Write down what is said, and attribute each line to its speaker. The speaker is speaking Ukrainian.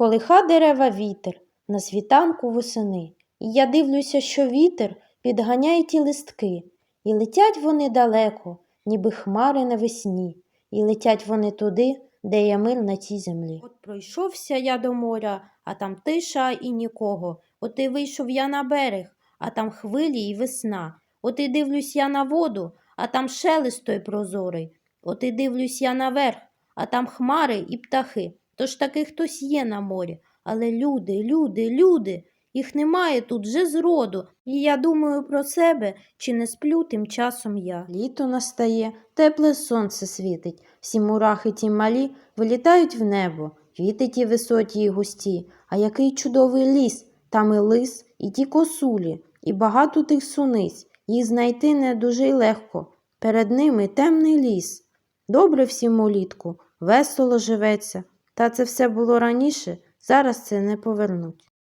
Speaker 1: Колиха дерева вітер на світанку восени. І я дивлюся, що вітер підганяє ті листки, і летять вони далеко, ніби хмари навесні, і летять вони туди, де є мир на цій землі. От пройшовся я до моря, а там тиша і нікого. От і вийшов я на берег, а там хвилі і весна. От і дивлюсь я на воду, а там шелест той прозорий. От і дивлюсь я наверх, а там хмари і птахи. Тож таки хтось є на морі. Але люди, люди, люди, їх немає тут вже зроду. І я думаю про себе, чи не сплю тим часом я. Літо настає, тепле сонце світить, всі мурахи ті малі вилітають в небо, квіти ті високі й густі, а який чудовий ліс, там і лис, і ті косулі, і багато тих суниць. Їх знайти не дуже й легко. Перед ними темний ліс. Добре всім улітку, весело живеться. Та це все було раніше, зараз це не повернуть.